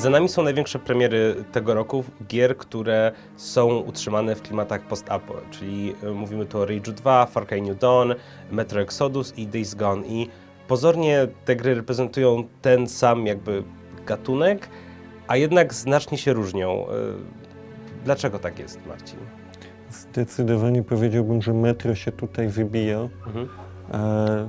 Za nami są największe premiery tego roku, gier, które są utrzymane w klimatach post-apo, czyli y, mówimy tu o Rage'u 2, Far Cry New Dawn, Metro Exodus i Days Gone. I pozornie te gry reprezentują ten sam jakby gatunek, a jednak znacznie się różnią. Y, Dlaczego tak jest, Marcin? Zdecydowanie powiedziałbym, że metro się tutaj wybija. Mhm. E,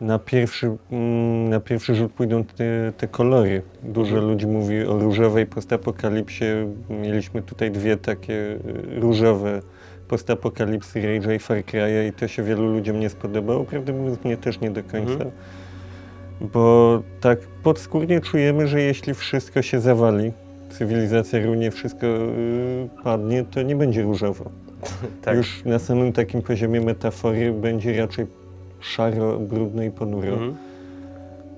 Na pierwszy, mm, na pierwszy rzut pójdą te, te kolory. Dużo Mhm. ludzi mówi o różowej postapokalipsie. Mieliśmy tutaj dwie takie y, różowe postapokalipsy Rage'a i Far Cry'a i to się wielu ludziom nie spodobało. Prawdę mówiąc, mnie też nie do końca. Mhm. Bo tak podskórnie czujemy, że jeśli wszystko się zawali, cywilizacja runie, wszystko y, padnie, to nie będzie różowo. Tak. Już na samym takim poziomie metafory będzie raczej szaro, brudno i ponuro. Mhm.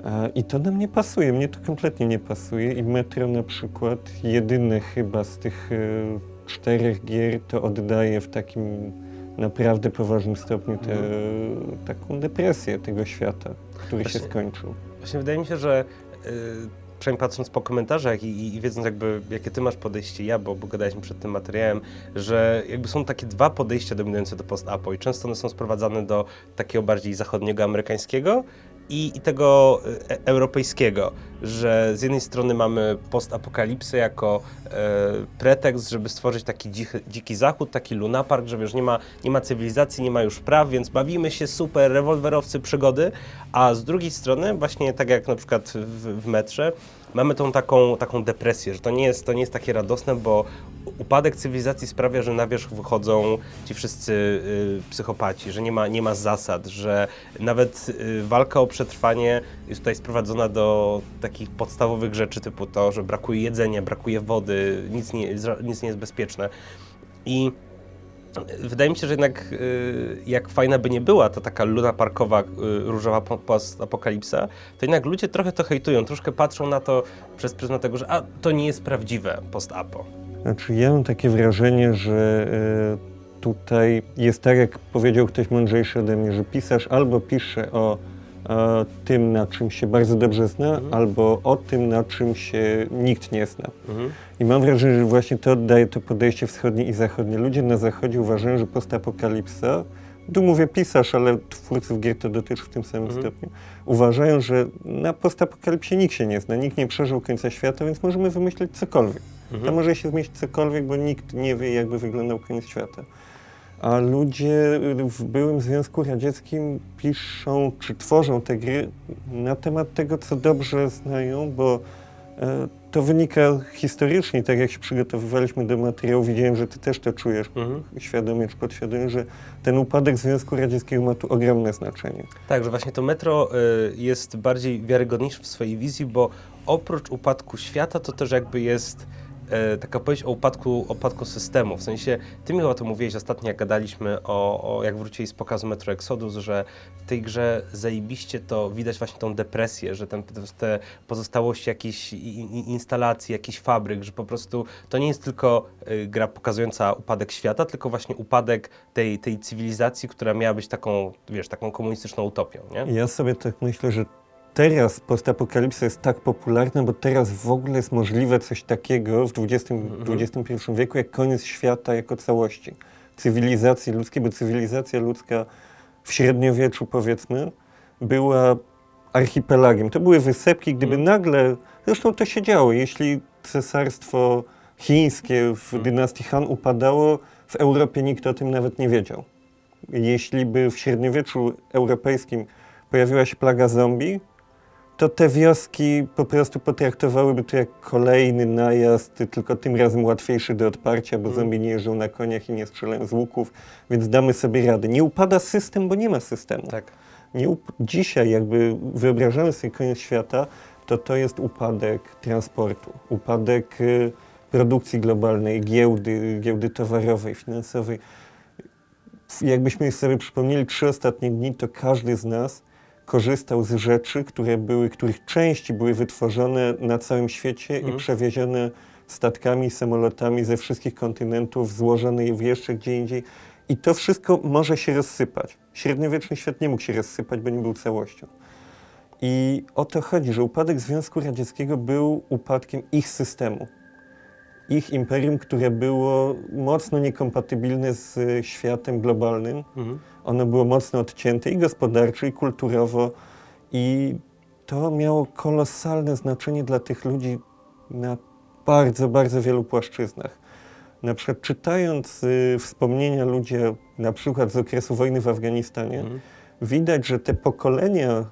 A, I to nam nie pasuje, mnie to kompletnie nie pasuje i Metro na przykład, jedyne chyba z tych y, czterech gier to oddaje w takim naprawdę poważnym stopniu tę taką depresję tego świata, który się Właśnie- skończył. Właśnie wydaje mi się, że yy, przynajmniej patrząc po komentarzach i, i, i wiedząc jakby jakie ty masz podejście, ja, bo, bo gadaliśmy przed tym materiałem, że jakby są takie dwa podejścia dominujące do post-apo i często one są sprowadzane do takiego bardziej zachodniego, amerykańskiego i, i tego e, europejskiego, że z jednej strony mamy postapokalipsę jako e, pretekst, żeby stworzyć taki dzichy, dziki zachód, taki lunapark, że wiesz, nie ma, nie ma cywilizacji, nie ma już praw, więc bawimy się super, rewolwerowcy, przygody, a z drugiej strony właśnie tak jak na przykład w, w metrze, mamy tą taką, taką depresję, że to nie, jest, to nie jest takie radosne, bo upadek cywilizacji sprawia, że na wierzch wychodzą ci wszyscy y, psychopaci, że nie ma, nie ma zasad, że nawet y, walka o przetrwanie jest tutaj sprowadzona do takich podstawowych rzeczy typu to, że brakuje jedzenia, brakuje wody, nic nie, nic nie jest bezpieczne. I Wydaje mi się, że jednak y, jak fajna by nie była ta taka luna parkowa, y, różowa po- post-apokalipsa, to jednak ludzie trochę to hejtują, troszkę patrzą na to przez pryzmat tego, że a, to nie jest prawdziwe post-apo. Znaczy ja mam takie wrażenie, że e, tutaj jest tak, jak powiedział ktoś mądrzejszy ode mnie, że pisarz albo pisze o tym, na czym się bardzo dobrze zna, Mhm. albo o tym, na czym się nikt nie zna. Mhm. I mam wrażenie, że właśnie to oddaje to podejście wschodnie i zachodnie. Ludzie na zachodzie uważają, że postapokalipsa, tu mówię pisarz, ale twórców gier to dotyczy w tym samym Mhm. stopniu, uważają, że na postapokalipsie nikt się nie zna, nikt nie przeżył końca świata, więc możemy wymyśleć cokolwiek. To Mhm. może się zmieścić cokolwiek, bo nikt nie wie, jakby wyglądał koniec świata. A ludzie w byłym Związku Radzieckim piszą czy tworzą te gry na temat tego, co dobrze znają, bo e, to wynika historycznie, tak jak się przygotowywaliśmy do materiału, widziałem, że ty też to czujesz Mhm. świadomie czy podświadomie, że ten upadek Związku Radzieckiego ma tu ogromne znaczenie. Tak, że właśnie to metro y, jest bardziej wiarygodniejsze w swojej wizji, bo oprócz upadku świata, to też jakby jest e, taka opowieść o upadku, upadku systemu. W sensie, ty mi chyba to mówiłeś ostatnio, jak gadaliśmy o, o jak wrócili z pokazu Metro Exodus, że w tej grze zajebiście to widać właśnie tą depresję, że ten, te pozostałości jakichś instalacji, jakichś fabryk, że po prostu to nie jest tylko y, gra pokazująca upadek świata, tylko właśnie upadek tej, tej cywilizacji, która miała być taką, wiesz, taką komunistyczną utopią, nie? Ja sobie tak myślę, że teraz postapokalipsa jest tak popularna, bo teraz w ogóle jest możliwe coś takiego w XX, Mhm. XXI wieku, jak koniec świata jako całości. Cywilizacji ludzkiej, bo cywilizacja ludzka w średniowieczu, powiedzmy, była archipelagiem. To były wysepki, gdyby Mhm. nagle, zresztą to się działo, jeśli cesarstwo chińskie w Mhm. dynastii Han upadało, w Europie nikt o tym nawet nie wiedział. Jeśli by w średniowieczu europejskim pojawiła się plaga zombie, to te wioski po prostu potraktowałyby to jak kolejny najazd, tylko tym razem łatwiejszy do odparcia, bo Mhm. zombie nie jeżdżą na koniach i nie strzelają z łuków, więc damy sobie radę. Nie upada system, bo nie ma systemu. Tak. Nie Dzisiaj jakby wyobrażamy sobie koniec świata, to to jest upadek transportu, upadek y, produkcji globalnej, giełdy, giełdy towarowej, finansowej. Jakbyśmy sobie przypomnieli trzy ostatnie dni, to każdy z nas korzystał z rzeczy, które były, których części były wytworzone na całym świecie Mhm. i przewiezione statkami, samolotami ze wszystkich kontynentów, złożone je w jeszcze gdzie indziej. I to wszystko może się rozsypać. Średniowieczny świat nie mógł się rozsypać, bo nie był całością. I o to chodzi, że upadek Związku Radzieckiego był upadkiem ich systemu. Ich imperium, które było mocno niekompatybilne z światem globalnym. Mhm. Ono było mocno odcięte i gospodarczo, i kulturowo. I to miało kolosalne znaczenie dla tych ludzi na bardzo, bardzo wielu płaszczyznach. Na przykład czytając y, wspomnienia ludzi, na przykład z okresu wojny w Afganistanie, Mhm. widać, że te pokolenia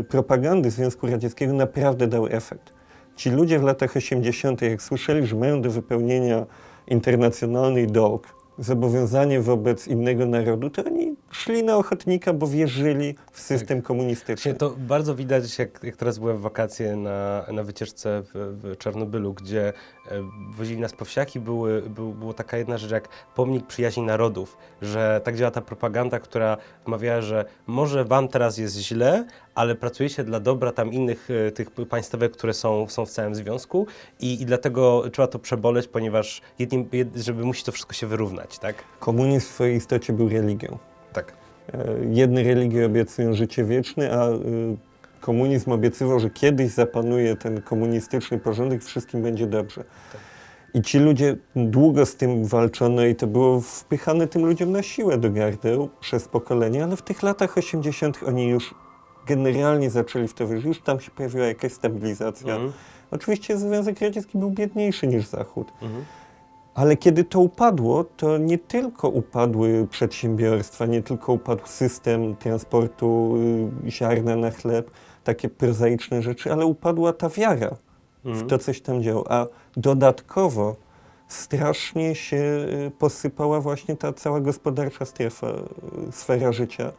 y, propagandy Związku Radzieckiego naprawdę dały efekt. Ci ludzie w latach 80., jak słyszeli, że mają do wypełnienia internacjonalny dolg, zobowiązanie wobec innego narodu, to oni szli na ochotnika, bo wierzyli w system komunistyczny. Właśnie to bardzo widać, jak, jak teraz byłem w wakacje na, na wycieczce w, w Czarnobylu, gdzie e, wozili nas po wsiach i były, był, było taka jedna rzecz jak pomnik przyjaźni narodów, że tak działa ta propaganda, która mawiała, że może wam teraz jest źle, ale pracujecie dla dobra tam innych e, tych państwek, które są, są w całym związku i, i dlatego trzeba to przeboleć, ponieważ jednym, jed, żeby musi to wszystko się wyrównać, tak? Komunizm w swojej istocie był religią. Tak. E, Jedne religie obiecują życie wieczne, a y, komunizm obiecywał, że kiedyś zapanuje ten komunistyczny porządek, wszystkim będzie dobrze. I ci ludzie długo z tym walczono i to było wpychane tym ludziom na siłę do gardeł przez pokolenia, ale w tych latach 80. oni już generalnie zaczęli w to wierzyć, już tam się pojawiła jakaś stabilizacja. Mhm. Oczywiście Związek Radziecki był biedniejszy niż Zachód, Mhm. ale kiedy to upadło, to nie tylko upadły przedsiębiorstwa, nie tylko upadł system transportu y, ziarna na chleb, takie prozaiczne rzeczy, ale upadła ta wiara w Mhm. to, coś tam działo. A dodatkowo strasznie się y, posypała właśnie ta cała gospodarcza strefa, y, sfera życia.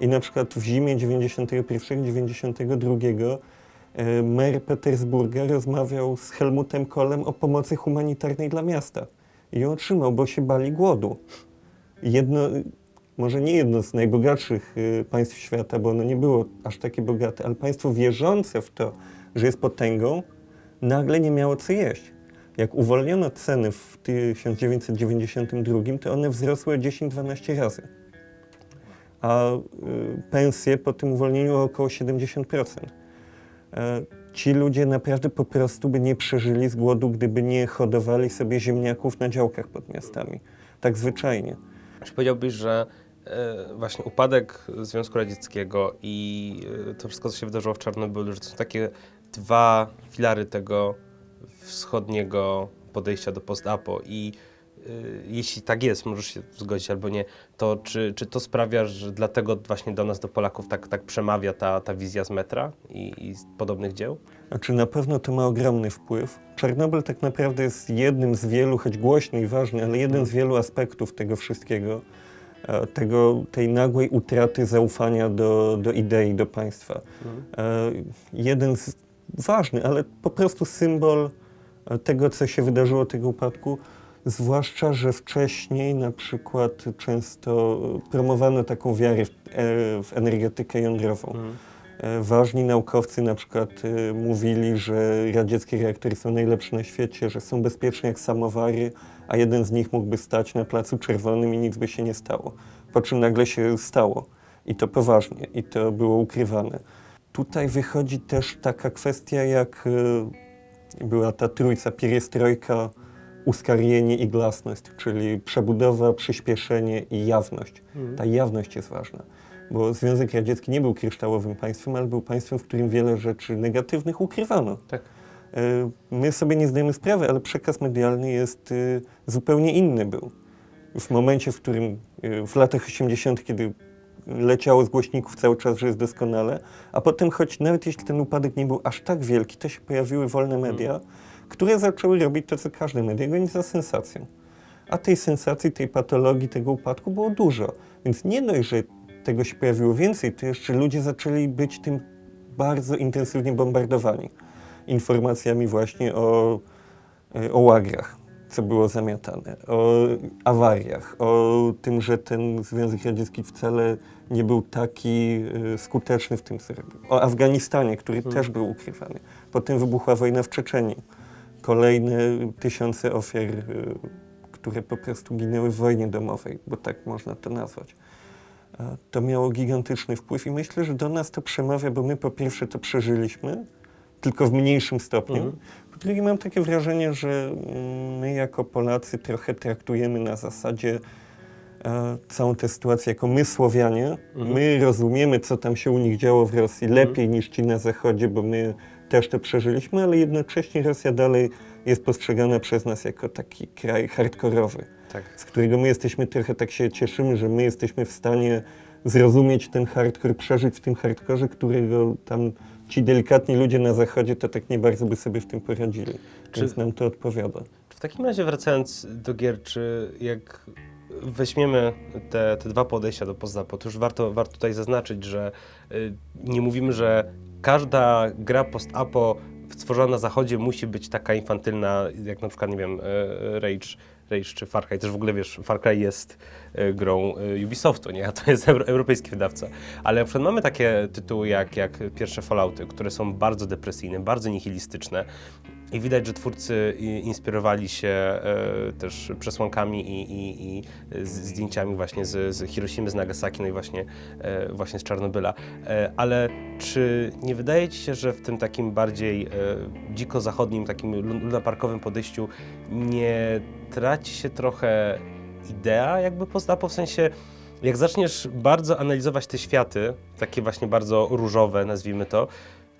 I na przykład w zimie 91-92 y, mer Petersburga rozmawiał z Helmutem Kohlem o pomocy humanitarnej dla miasta. I ją otrzymał, bo się bali głodu. Jedno, może nie jedno z najbogatszych y, państw świata, bo ono nie było aż takie bogate, ale państwo wierzące w to, że jest potęgą, nagle nie miało co jeść. Jak uwolniono ceny w 1992, to one wzrosły o 10-12 razy. A y, pensje po tym uwolnieniu o około 70%. E, ci ludzie naprawdę po prostu by nie przeżyli z głodu, gdyby nie hodowali sobie ziemniaków na działkach pod miastami. Tak zwyczajnie. Czy powiedziałbyś, że e, właśnie upadek Związku Radzieckiego i e, to wszystko, co się wydarzyło w Czarnobylu, że to są takie dwa filary tego wschodniego podejścia do post-apo i jeśli tak jest, możesz się zgodzić albo nie, to czy, czy to sprawia, że dlatego właśnie do nas, do Polaków tak, tak przemawia ta, ta wizja z metra i, i z podobnych dzieł? Znaczy na pewno to ma ogromny wpływ. Czarnobyl tak naprawdę jest jednym z wielu, choć głośny i ważny, ale jeden z wielu aspektów tego wszystkiego, e, tego, tej nagłej utraty zaufania do, do idei, do państwa. E, Jeden z, ważny, ale po prostu symbol e, tego, co się wydarzyło, tego upadku. Zwłaszcza, że wcześniej na przykład często promowano taką wiarę w, e, w energetykę jądrową. E, Ważni naukowcy na przykład e, mówili, że radzieckie reaktory są najlepsze na świecie, że są bezpieczne jak samowary, a jeden z nich mógłby stać na Placu Czerwonym i nic by się nie stało. Po czym nagle się stało. I to poważnie, i to było ukrywane. Tutaj wychodzi też taka kwestia, jak była ta trójca, pierestrojka, uskarienie i glasność, czyli przebudowa, przyspieszenie i jawność. Ta jawność jest ważna bo Związek Radziecki nie był kryształowym państwem, ale był państwem, w którym wiele rzeczy negatywnych ukrywano. Tak. E, My sobie nie zdajemy sprawy, ale przekaz medialny jest e, zupełnie inny był. W momencie, w którym e, w latach 80., kiedy leciało z głośników cały czas, że jest doskonale, a potem, choć nawet jeśli ten upadek nie był aż tak wielki, to się pojawiły wolne media, które zaczęły robić to, co każde media, gonić za sensacją. A tej sensacji, tej patologii, tego upadku było dużo. Więc nie dość, że tego się pojawiło więcej, to jeszcze ludzie zaczęli być tym bardzo intensywnie bombardowani informacjami właśnie o, e, o łagrach, co było zamiatane, o awariach, o tym, że ten Związek Radziecki wcale nie był taki e, skuteczny w tym, co robił. O Afganistanie, który też był ukrywany. Potem wybuchła wojna w Czeczeniu. Kolejne tysiące ofiar, e, które po prostu ginęły w wojnie domowej, bo tak można to nazwać. e, to miało gigantyczny wpływ i myślę, że do nas to przemawia, bo my po pierwsze to przeżyliśmy, tylko w mniejszym stopniu. Mhm. Po drugie mam takie wrażenie, że mm, my jako Polacy trochę traktujemy na zasadzie e, całą tę sytuację jako my Słowianie. Mhm. My rozumiemy, co tam się u nich działo w Rosji lepiej niż ci na Zachodzie, bo my też to przeżyliśmy, ale jednocześnie Rosja dalej jest postrzegana przez nas jako taki kraj hardkorowy Tak. z którego my jesteśmy trochę tak się cieszymy, że my jesteśmy w stanie zrozumieć ten hardcore, przeżyć w tym hardkorze, którego tam ci delikatni ludzie na zachodzie to tak nie bardzo by sobie w tym poradzili. Czy- Więc nam to odpowiada. W takim razie wracając do gier, czy jak weźmiemy te, te dwa podejścia do post-apo, to już warto, warto tutaj zaznaczyć, że y, nie mówimy, że każda gra post-apo stworzona na zachodzie musi być taka infantylna, jak na przykład, nie wiem, y, Rage, Rage czy Far Cry. Też w ogóle, wiesz, Far Cry jest y, grą Ubisoftu, nie? A to jest euro, europejski wydawca. Ale na przykład mamy takie tytuły jak, jak pierwsze Fallouty, które są bardzo depresyjne, bardzo nihilistyczne. I widać, że twórcy i- inspirowali się e, też przesłankami i, i, i zdjęciami właśnie z, z Hiroshimy, z Nagasaki, no i właśnie, e, właśnie z Czarnobyla. Ale czy nie wydaje Ci się, że w tym takim bardziej dziko zachodnim, takim lu- lunaparkowym podejściu nie traci się trochę idea jakby postapo, w sensie jak zaczniesz bardzo analizować te światy, takie właśnie bardzo różowe, nazwijmy to,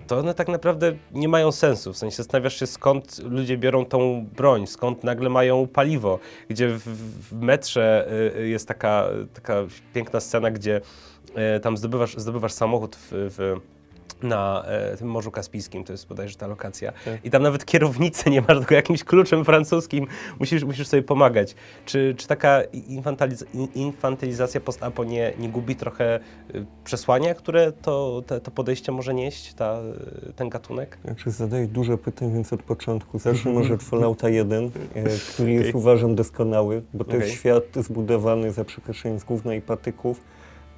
to one tak naprawdę nie mają sensu. W sensie zastanawiasz się, skąd ludzie biorą tą broń, skąd nagle mają paliwo, gdzie w, w metrze y, y, jest taka, taka piękna scena, gdzie y, tam zdobywasz, zdobywasz samochód w, w na e, tym Morzu Kaspijskim, to jest bodajże ta lokacja. Tak. I tam nawet kierownicy nie masz, tylko jakimś kluczem francuskim musisz, musisz sobie pomagać. Czy, czy taka infantiliz in- infantylizacja post-apo nie, nie gubi trochę y, przesłania, które to, te, to podejście może nieść, ta, y, ten gatunek? Znaczy zadaję dużo pytań, więc od początku. Zacznę może od Fallouta 1, e, który jest uważam doskonały, bo to jest Okej. świat zbudowany za przeproszeniem z gówna i patyków,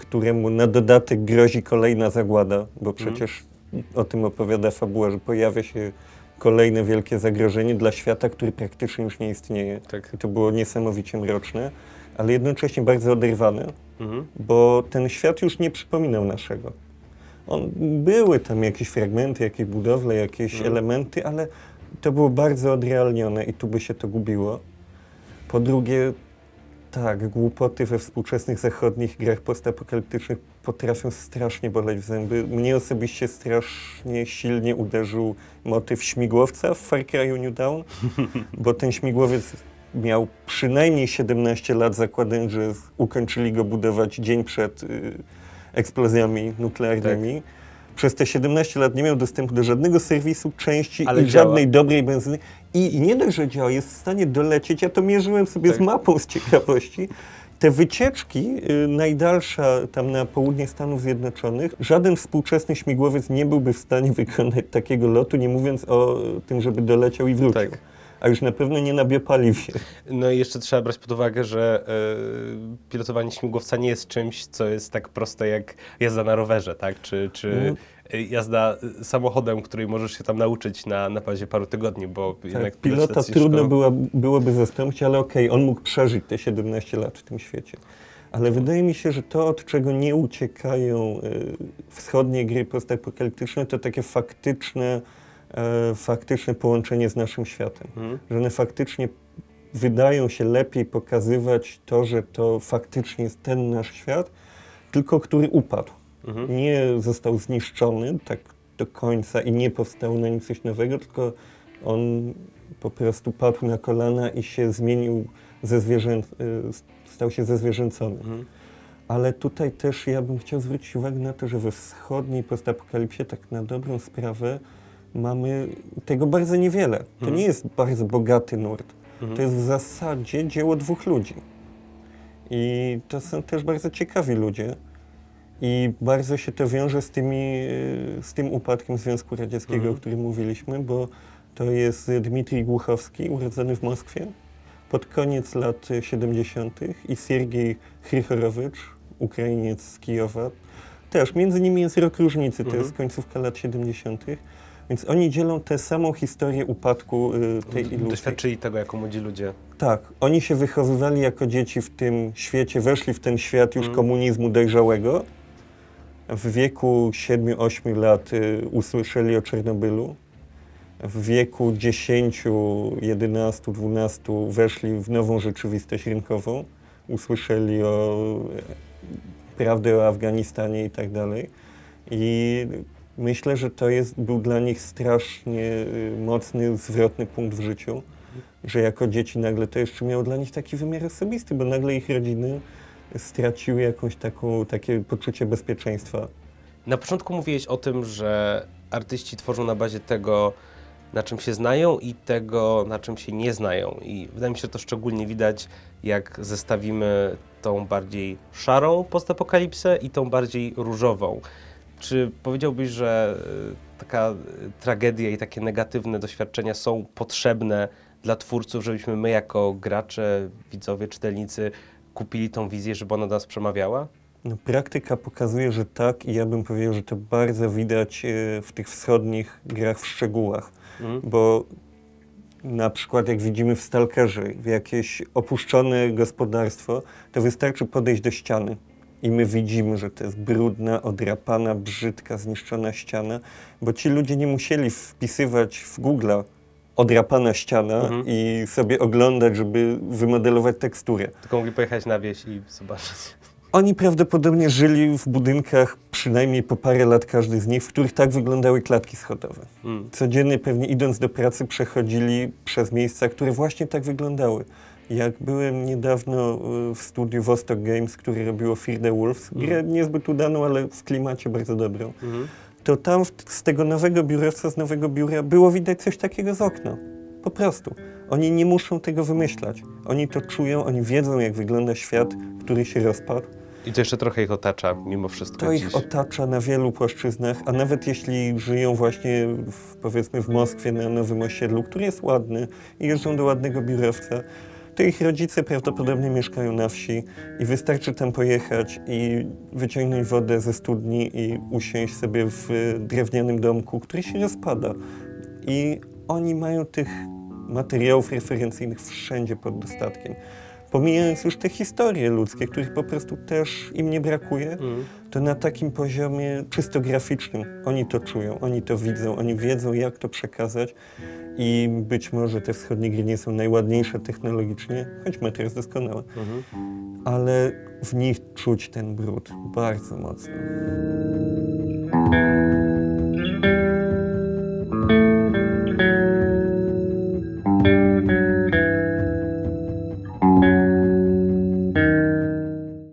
któremu na dodatek grozi kolejna zagłada, bo przecież o tym opowiada fabuła, że pojawia się kolejne wielkie zagrożenie dla świata, który praktycznie już nie istnieje. Tak. I to było niesamowicie mroczne, ale jednocześnie bardzo oderwane, Mhm. bo ten świat już nie przypominał naszego. On, były tam jakieś fragmenty, jakieś budowle, jakieś Mhm. elementy, ale to było bardzo odrealnione i tu by się to gubiło. Po drugie, tak, głupoty we współczesnych zachodnich grach postapokaliptycznych potrafią strasznie boleć w zęby. Mnie osobiście strasznie silnie uderzył motyw śmigłowca w Far Cry New Dawn, bo ten śmigłowiec miał przynajmniej 17 lat, zakładając, że ukończyli go budować dzień przed y, eksplozjami nuklearnymi. Przez te 17 lat nie miał dostępu do żadnego serwisu, części Ale i działa. żadnej dobrej benzyny. I, nie dość, że działa, jest w stanie dolecieć. Ja to mierzyłem sobie Tak. z mapą z ciekawości. Te wycieczki, y, najdalsza tam na południe Stanów Zjednoczonych, żaden współczesny śmigłowiec nie byłby w stanie wykonać takiego lotu, nie mówiąc o tym, żeby doleciał i wrócił. Tak. A już na pewno nie na biopaliwie. No i jeszcze trzeba brać pod uwagę, że e, pilotowanie śmigłowca nie jest czymś, co jest tak proste jak jazda na rowerze, tak? Czy, czy e, jazda samochodem, której możesz się tam nauczyć na, na bazie paru tygodni, bo jednak Tak, pilota lecyjsko- trudno była, byłoby zastąpić, ale okej, on mógł przeżyć te 17 lat w tym świecie. Ale wydaje mi się, że to, od czego nie uciekają y, wschodnie gry postapokaliptyczne, to takie faktyczne, faktyczne połączenie z naszym światem. Mhm. Że one faktycznie wydają się lepiej pokazywać to, że to faktycznie jest ten nasz świat, tylko który upadł. Mhm. Nie został zniszczony tak do końca i nie powstało na nim coś nowego, tylko on po prostu padł na kolana i się zmienił ze zwierzę, y, stał się zezwierzęcony. Mhm. Ale tutaj też ja bym chciał zwrócić uwagę na to, że we wschodniej postapokalipsie tak na dobrą sprawę mamy tego bardzo niewiele. To Mhm. nie jest bardzo bogaty nurt. Mhm. To jest w zasadzie dzieło dwóch ludzi. I to są też bardzo ciekawi ludzie. I bardzo się to wiąże z, tymi, y, z tym upadkiem Związku Radzieckiego, Mhm. o którym mówiliśmy, bo to jest Dmitrij Głuchowski, urodzony w Moskwie pod koniec lat y, 70. i Siergiej Chrychorowicz, Ukrainiec z Kijowa. Też między nimi jest rok różnicy, to jest końcówka lat 70. Więc oni dzielą tę samą historię upadku y, tej iluzji. Doświadczyli tego jako młodzi ludzie. Tak, oni się wychowywali jako dzieci w tym świecie, weszli w ten świat już Mm. komunizmu dojrzałego. W wieku 7-8 lat y, usłyszeli o Czernobylu. W wieku 10, 11, 12 weszli w nową rzeczywistość rynkową. Usłyszeli o e, prawdę o Afganistanie i tak dalej. I myślę, że to jest, był dla nich strasznie y, mocny, zwrotny punkt w życiu że jako dzieci nagle to jeszcze miało dla nich taki wymiar osobisty, bo nagle ich rodziny straciły jakąś taką, takie poczucie bezpieczeństwa. Na początku mówiłeś o tym, że artyści tworzą na bazie tego, na czym się znają i tego, na czym się nie znają. I wydaje mi się, że to szczególnie widać, jak zestawimy tą bardziej szarą postapokalipsę i tą bardziej różową. Czy powiedziałbyś, że y, taka y, tragedia i takie negatywne doświadczenia są potrzebne dla twórców, żebyśmy my jako gracze, widzowie, czytelnicy kupili tą wizję, żeby ona do nas przemawiała? No, praktyka pokazuje, że tak i ja bym powiedział, że to bardzo widać e, w tych wschodnich grach w szczegółach, Mhm. bo na przykład jak widzimy w Stalkerze, w jakieś opuszczone gospodarstwo, to wystarczy podejść do ściany i my widzimy, że to jest brudna, odrapana, brzydka, zniszczona ściana, bo ci ludzie nie musieli wpisywać w Google odrapana ściana Mhm. i sobie oglądać, żeby wymodelować teksturę. Tylko mogli pojechać na wieś i zobaczyć. Oni prawdopodobnie żyli w budynkach przynajmniej po parę lat każdy z nich, w których tak wyglądały klatki schodowe. Mm. Codziennie pewnie idąc do pracy przechodzili przez miejsca, które właśnie tak wyglądały. Jak byłem niedawno y, w studiu Vostok Games, które robiło Fear the Wolves, grę niezbyt udaną, ale w klimacie bardzo dobrą, Mhm. to tam z tego nowego biurowca, z nowego biura było widać coś takiego z okna. Po prostu. Oni nie muszą tego wymyślać. Oni to czują, oni wiedzą, jak wygląda świat, który się rozpadł. I to jeszcze trochę ich otacza mimo wszystko To dziś. ich otacza na wielu płaszczyznach, a nawet jeśli żyją właśnie w, powiedzmy w Moskwie na nowym osiedlu, który jest ładny i jeżdżą do ładnego biurowca, to ich rodzice prawdopodobnie mieszkają na wsi i wystarczy tam pojechać i wyciągnąć wodę ze studni i usiąść sobie w drewnianym domku, który się rozpada. I oni mają tych materiałów referencyjnych wszędzie pod dostatkiem. Pomijając już te historie ludzkie, których po prostu też im nie brakuje, Mm. to na takim poziomie czysto graficznym oni to czują, oni to widzą, oni wiedzą, jak to przekazać. I być może te wschodnie gry nie są najładniejsze technologicznie, choć metr jest doskonały, Mhm. ale w nich czuć ten brud bardzo mocno.